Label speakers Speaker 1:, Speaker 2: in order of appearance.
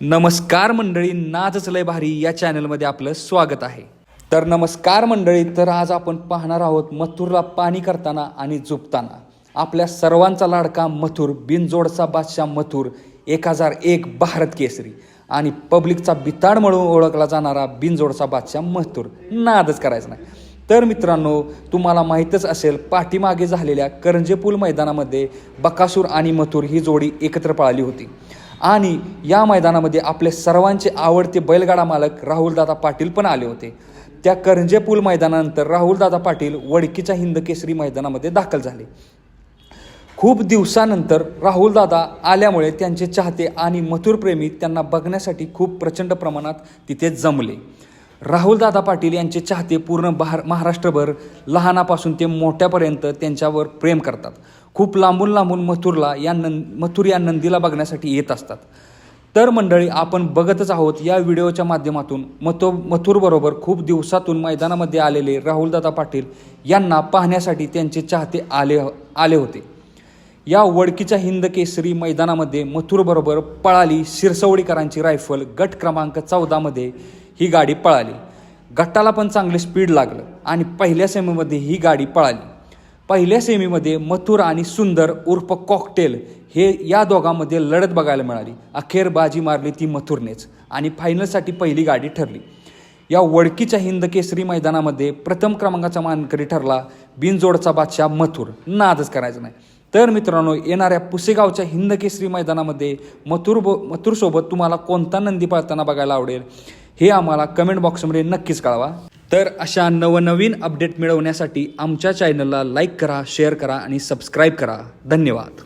Speaker 1: नमस्कार मंडळी नाचच लय भारी या चॅनलमध्ये आपलं स्वागत आहे. तर नमस्कार मंडळी तर आज आपण पाहणार आहोत मथुरला पाणी करताना आणि झुपताना. आपल्या सर्वांचा लाडका मथुर बिनजोडचा बादशाह मथुर एक हजार एक भारत केसरी आणि पब्लिकचा बिताड म्हणून ओळखला जाणारा बिनजोडचा बादशाह मथुर. नादच करायचा नाही. तर मित्रांनो तुम्हाला माहीतच असेल पाठीमागे झालेल्या करंजेपूल मैदानामध्ये बकासूर आणि मथुर ही जोडी एकत्र पळाली होती. आणि या मैदानामध्ये आपले सर्वांचे आवडते बैलगाडा मालक राहुलदादा पाटील पण आले होते. त्या करंजेपूल मैदानानंतर राहुलदादा पाटील वडकीच्या हिंदकेसरी मैदानामध्ये दाखल झाले. खूप दिवसानंतर राहुलदादा आल्यामुळे त्यांचे चाहते आणि मथुरप्रेमी त्यांना बघण्यासाठी खूप प्रचंड प्रमाणात तिथे जमले. राहुलदादा पाटील यांचे चाहते पूर्ण बहार महाराष्ट्रभर लहानापासून ते मोठ्यापर्यंत त्यांच्यावर प्रेम करतात. खूप लांबून लांबून मथुरला या नं मथुर या नंदीला बघण्यासाठी येत असतात. तर मंडळी आपण बघतच आहोत या व्हिडिओच्या माध्यमातून मथो मथुरबरोबर खूप दिवसातून मैदानामध्ये आलेले राहुलदादा पाटील यांना पाहण्यासाठी त्यांचे चाहते आले आले होते. या वडकीच्या हिंद केसरी मैदानामध्ये मथुरबरोबर पळाली शिरसवडीकरांची रायफल गट क्रमांक चौदामध्ये ही गाडी पळाली. गटाला पण चांगले स्पीड लागलं आणि पहिल्या सेमीमध्ये ही गाडी पळाली. पहिल्या सेमीमध्ये मथुर आणि सुंदर उर्फ कॉकटेल हे या दोघांमध्ये लढत बघायला मिळाली. अखेर बाजी मारली ती मथुरनेच आणि फायनलसाठी पहिली गाडी ठरली. या वडकीच्या हिंद केसरी मैदानामध्ये प्रथम क्रमांकाचा मानकरी ठरला बिनजोडचा बादशाह मथुर. नादच करायचा नाही. तर मित्रांनो येणाऱ्या पुसेगावच्या हिंद केसरी मैदानामध्ये मथुर बो मथुरसोबत तुम्हाला कोणता नंदी पळताना बघायला आवडेल हे आम्हाला कमेंट बॉक्समध्ये नक्कीच कळवा. तर अशा नवनवीन अपडेट मिळवण्यासाठी आमच्या चॅनलला लाईक करा शेअर करा आणि सबस्क्राईब करा. धन्यवाद.